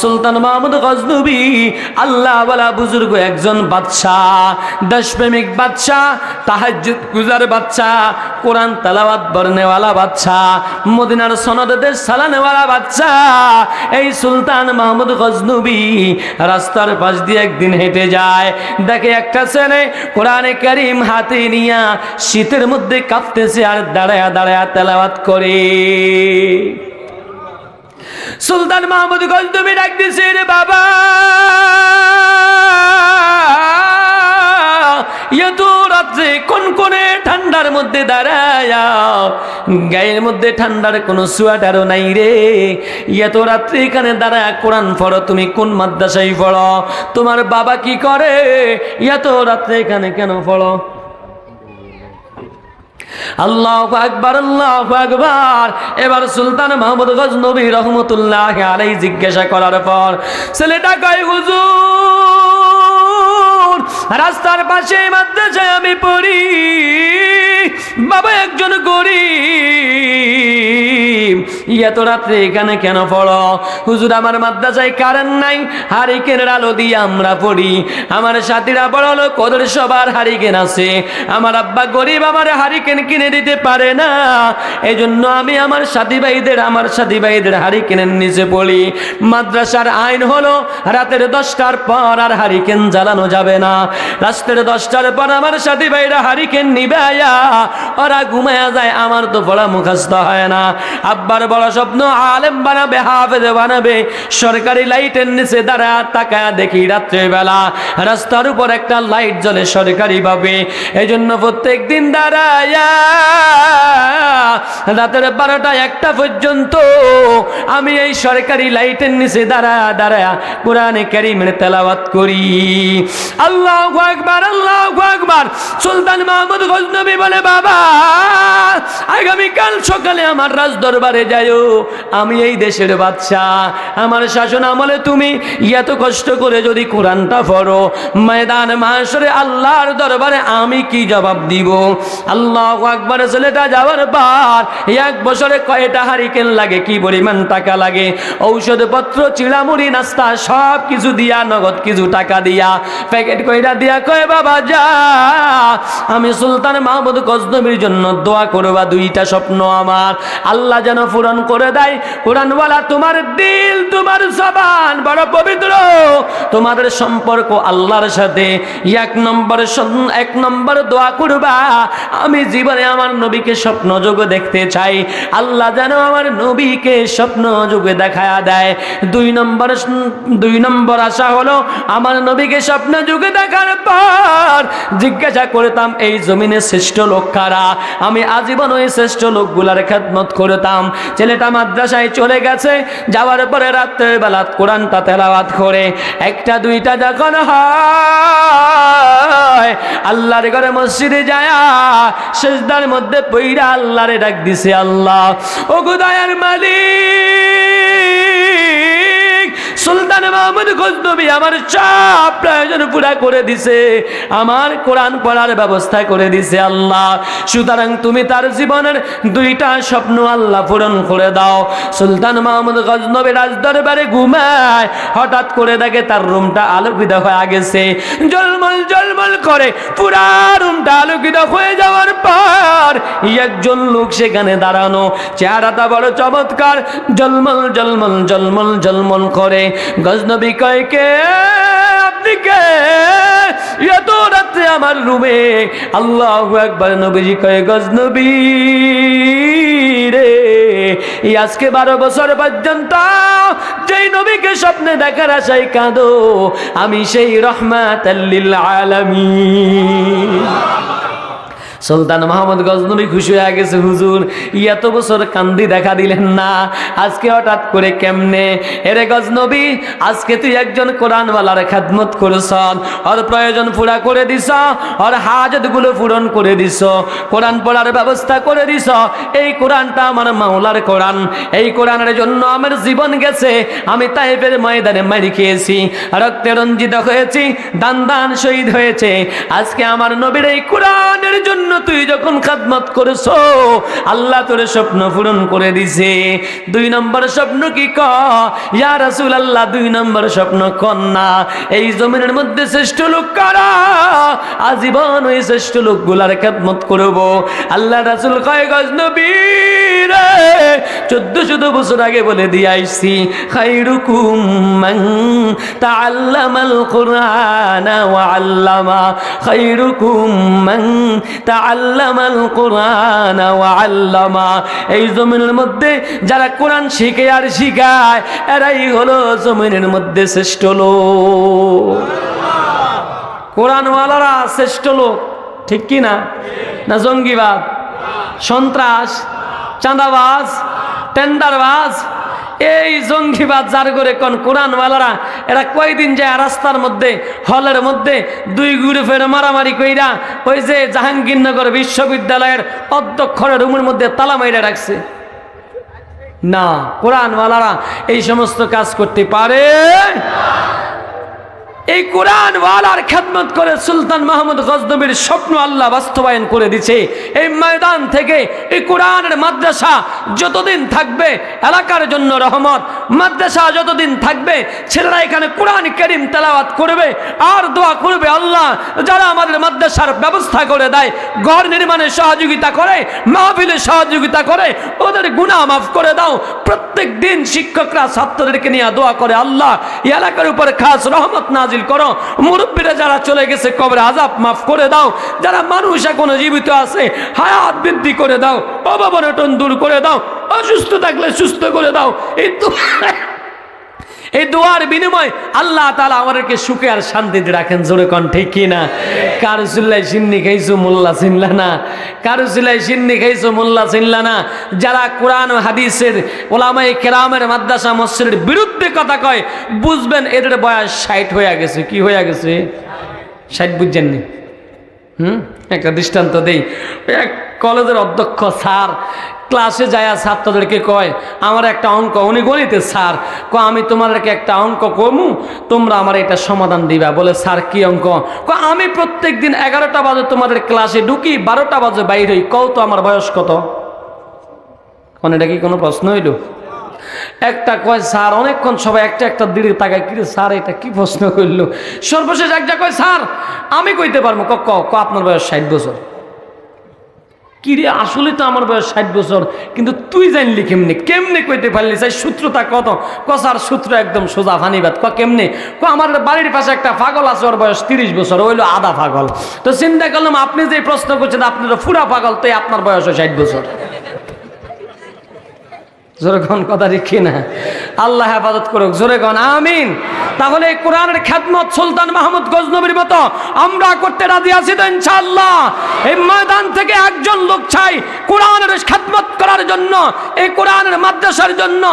সুলতান মাহমুদ গজনবী আল্লাহওয়ালা বুজুর্গ একজন বাদশাহ, দেশপ্রেমিক বাদশাহ, তাহাজ্জুদ গুজার বাচ্চা কোরআন তালাওয়াত বর্ণেওয়ালা বাচ্চা মদিনার সনদ দেশ সালানেওয়ালা বাচ্চা এই সুলতান মাহমুদ গজনবী রাস্তার পাশ দিয়ে একদিন হেঁটে যায়। দেখে একটা ছেলে কোরআনে করিম হাতে নিয়া শীতের মধ্যে কাঁপতেছে আর দাঁড়ায়া দাঁড়ায়া তেলাওয়াত করে। সুলতান মাহমুদ গজনবী ডাক দিছে রে বাবা, এত রাত্রে কোন কোনে ঠান্ডার মধ্যে দাঁড়ায়া? গায়ের মধ্যে ঠান্ডার কোনো সোয়াটারও নাই রে। এত রাত্রে এখানে দাঁড়ায় কোরআন পড়ো, তুমি কোন মাদ্রাসায় পড়ো? তোমার বাবা কি করে? এত রাত্রে এখানে কেন পড়ো? আল্লাহ আকবার আল্লাহ আকবার। এবার সুলতান মাহমুদ গজনবী রহমতুল্লাহ আলাই জিজ্ঞাসা করার পর, ছেলেটা কয়, হুজুর, রাস্তার পাশে মাদ্রাসায় আমি পড়ি। বাবা একজন গরিব। এত রাত্রে এখানে কেন পড়ো? হুজুর, আমার মাদ্রাসায় কারেন্ট নাই, হারিকেনের আলো দিয়ে আমরা পড়ি। আমার সাথীরা বড় হলো কদর সবার হারিকেন আছে। আমার আব্বা গরিব, আমার হারিকেন কিনে দিতে পারে না। এই জন্য আমি আমার সাথী ভাইদের আমার সাথী ভাইদের হারিকেনের নিচে পড়ি। মাদ্রাসার আইন হলো, রাতের দশটার পর আর হারিকেন জ্বালানো যাবে না। রাস্তের দশটার পর আমার সাথী ভাইরা হারিকেন নিবে আয়া। ওরা ঘুমায়া যায়, আমার তো পড়া মুখস্থ হয় না। আব্বার বড় স্বপ্ন, আলেম বানাবে, হাফেজ বানাবে। সরকারি লাইটের নিচে দাঁড়া, তাকায় দেখি রাত্রেবেলা। রাস্তার উপর একটা লাইট জ্বলে, সরকারি ভাবে। এই জন্য প্রত্যেক দিন দাঁড়ায়া, রাতের বারোটা একটা পর্যন্ত আমি এই সরকারি লাইটের নিচে দাঁড়া দাঁড়ায়া কোরআনে কারিমের তেলাওয়াত করি। আল্লাহ আকবার আল্লাহ আকবার। সুলতান মাহমুদ গজনবী বলে বাবা, আগামীকাল সকালে আমার রাজ দরবারে যাইও। আমি এই দেশের বাচ্চা আমার শাসন আমলে তুমি এত কষ্ট করে যদি কোরআনটা পড়ো, ময়দান মাসরে আল্লাহর দরবারে আমি কি জবাব দিব? আল্লাহ আকবার, ছেলেটা যাওয়ার পর এক বছরে কয়টা হারিকেন লাগে, কি পরিমাণ টাকা লাগে? ঔষধপত্র, চিড়ামুড়ি, নাস্তা, সব কিছু দিয়া, নগদ কিছু টাকা দিয়া। প্যাকেট কইরা দিয়া কয়, বাবা, যা। আমি সুলতান মাহমুদ গজনবীর জন্য দোয়া করবা, দুইটা স্বপ্ন আমার। আল্লাহ যেন পূরণ করে দেয়। কোরআনওয়ালা, তোমার দিল, তোমার জবান বড় পবিত্র। তোমাদের সম্পর্ক আল্লাহর সাথে। এক নম্বর এক নম্বর দোয়া করবা। আমি জীবনে আমার নবীকে স্বপ্ন যোগে দেখতে চাই। আল্লাহ যেন আমার নবীকে স্বপ্ন যোগে দেখায়া দেয়। দুই নম্বর দুই নম্বর আশা হলো, আমার নবীকে স্বপ্ন যুগে দেখার পর জিজ্ঞাসা করতাম, এই জমিনে শ্রেষ্ঠ লোক কারা আমি আজীবন ওই শ্রেষ্ঠ লোকগুলার খেদমত করতাম। ছেলেটা মাদ্রাসায় চলে গেছে, যাওয়ার পরে রাত্রের বেলা কোরআনটা তেলাওয়াত করে। একটা, দুইটা যখন হয়, আল্লাহর ঘরে মসজিদে যায়, সেজদার মধ্যে পইরা আল্লাহরে ডাক দিছে আল্লাহ। ও গুদায়ের মালিক! সুলতান মাহমুদ গজনবী আমার সব প্রয়োজন পুরা করে দিছে। আমার কোরআন পড়ার ব্যবস্থা করে দিছে আল্লাহ। সুতরাং তুমি তার জীবনের দুইটা স্বপ্ন আল্লাহ পূরণ করে দাও। সুলতান মাহমুদ গজনবী রাজ দরবারে ঘুমায়, হঠাৎ করে দেখে তার রুমটা আলোকিত হয়ে গেছে। জলমল জলমল করে পুরা রুমটা পর একজন লোক সেখানে দাঁড়ানো। চেহারাটা বড় চমৎকার। জলমল জলমল জলমল জলমল করে। গজনবী কয়কে আপনি কে? এত রাত্রে আমার রুমে। আল্লাহ একবার নবীজি কয়ে গজনবী রে, এই আজকে বারো বছর পর্যন্ত যেই নবীকে স্বপ্নে দেখার আশায় কাঁদো, আমি সেই রহমাত আলমী সুলতান মোহাম্মদ গজনবী খুশি হয়ে গেছে, হুজুর, এত বছর কান্দি দেখা দিলেন না, আজকে হঠাৎ করে কেমনে? এরে গজনবী, আজকে তুই একজন কোরআনওয়ালার খেদমত করছ, ওর প্রয়োজন পুরা করে দিস ওর হাজতগুলো পূরণ করে দিস কোরআন পড়ার ব্যবস্থা করে দিস এই কোরআনটা আমার মাওলার কোরআন, এই কোরআনের জন্য আমার জীবন গেছে, আমি তাইফের ময়দানে মারি খেয়েছি, রক্তে রঞ্জিত হয়েছি, দান দান শহীদ হয়েছে, আজকে আমার নবীর এই কোরআনের জন্য জন্য তুই যখন খাদমত করেছ, আল্লাহ তোর স্বপ্ন পূরণ করে দিছে। দুই নম্বর স্বপ্ন কি ক? ইয়া আল্লাহ দুই নম্বর স্বপ্ন কন্যা এই জমিনের মধ্যে শ্রেষ্ঠ লোক কারা? আজীবন ওই শ্রেষ্ঠ লোকগুলার খেদমত করব। আল্লাহ রাসুল কয়, গজ নবী রে। চোদ্দ বছর আগে বলে দিয়ে ওয়া আল্লামা। আল্লামা। এই জমিনের মধ্যে যারা কোরআন শিখে আর শিখায়, এরাই হলো জমিনের মধ্যে শ্রেষ্ঠ লোক। কোরআনওয়ালারা শ্রেষ্ঠ লোক, ঠিক কি না? না জঙ্গিবাদ? সন্ত্রাস? চাঁদাবাজ, টেন্ডারবাজ, এই জঙ্গিবাদ যার করে কোন কোরআনওয়ালারা এরা কয়দিন যায় রাস্তার মধ্যে, হলের মধ্যে, দুই গ্রুপের মারামারি কইরা, ওই যে জাহাঙ্গীরনগর বিশ্ববিদ্যালয়ের অধ্যক্ষরের রুমের মধ্যে তালা মাইরা রাখছে। না কোরআনওয়ালারা এই সমস্ত কাজ করতে পারে এই কোরআন ওয়ালার খেদমত করে সুলতান মাহমুদ গজনবীর স্বপ্ন আল্লাহ বাস্তবায়ন করে দিছে। এই ময়দান থেকে এই কোরআনের মাদ্রাসা যতদিন থাকবে, এলাকার জন্য রহমত মাদ্রাসা যতদিন থাকবে, ছেলেরা এখানে কোরআন করিম তেলাওয়াত করবে, আর দোয়া করবে আল্লাহ, যারা আমাদের মাদ্রাসার ব্যবস্থা করে দেয়, ঘর নির্মাণে সহযোগিতা করে, মাহফিলে সহযোগিতা করে, ওদের গুনাহ মাফ করে দাও। প্রত্যেক দিন শিক্ষকরা ছাত্রদেরকে নিয়ে দোয়া করে, আল্লাহ এলাকার উপর খাস রহমত নাজিল করো। মুরব্বীরা যারা চলে গেছে, কবরে আজাব মাফ করে দাও। যারা মানুষ এখনও জীবিত আছে, হায়াত বৃদ্ধি করে দাও। অভাবনটন দূর করে দাও। অসুস্থ থাকলে সুস্থ করে দাও। এই এই দোয়ার বিনিময় আল্লাহ তালা আমাদেরকে সুখে আর শান্তিতে রাখেন, জোরে কন, ঠিক কি না? কারু চিল্লাই সিন্নি খাইছো, মোল্লা চিনলা না? কারু চিল্লাই সিন্নি খাইছো, মোল্লা চিনলা না? যারা কোরআন হাদিসের ওলামাই কেরামের মাদ্রাসা মসজিদের বিরুদ্ধে কথা কয়, বুঝবেন এদের বয়স ষাট হয়ে গেছে। কি হয়ে গেছে? ষাট বুঝছেননি হুম? একটা দৃষ্টান্ত দেই। এক কলেজের অধ্যক্ষ স্যার ক্লাসে যায় ছাত্রদেরকে কয়, আমার একটা অঙ্ক উনি গণিতের স্যার। ক আমি তোমাদেরকে একটা অঙ্ক কমু, তোমরা আমার এটা সমাধান দিবা। বলে, স্যার, কি অঙ্ক? ক আমি প্রত্যেক দিন এগারোটা বাজে তোমাদের ক্লাসে ঢুকি, বারোটা বাজে বাইর হই। কও তো আমার বয়স কত? কোন, এটা কি কোনো প্রশ্ন হইল? একটা কয়, স্যার, অনেকক্ষণ সবাই একটা একটা দিকে তাকায়, কিরে স্যার, এটা কি প্রশ্ন করল সর্বশেষ একটা কয়, স্যার, আমি কইতে পারব। ক ক ক, আপনার বয়স ষাট বছর। কিরে, আসলে তো আমার বয়স ষাট বছর, কিন্তু তুই জানলি কেমনে? কেমনে কইতে পারলি? চাই সূত্রটা কত? কসার সূত্র একদম সোজা ফানিবাদ। ক কেমনে? ক, আমার বাড়ির পাশে একটা পাগল আছে, ওর বয়স তিরিশ বছর ওইলো আধা পাগল। তো চিন্তা করলাম, আপনি যে প্রশ্ন করছেন আপনি তো ফুরা পাগল, তাই আপনার বয়স ষাট বছর। জোরে কন কথা রেখে না। আল্লাহ হেফাজত করুক। জোরে গণ, আমিন। তাহলে এই কোরআনের খ্যাতমত সুলতান মাহমুদ গজনবীর মতো আমরা করতে রাজি আছি তো ইনশাআল্লাহ। এই ময়দান থেকে একজন লোক চাই কোরআনের খ্যাতমত করার জন্য, এই কোরআনের মাদ্রাসার জন্য।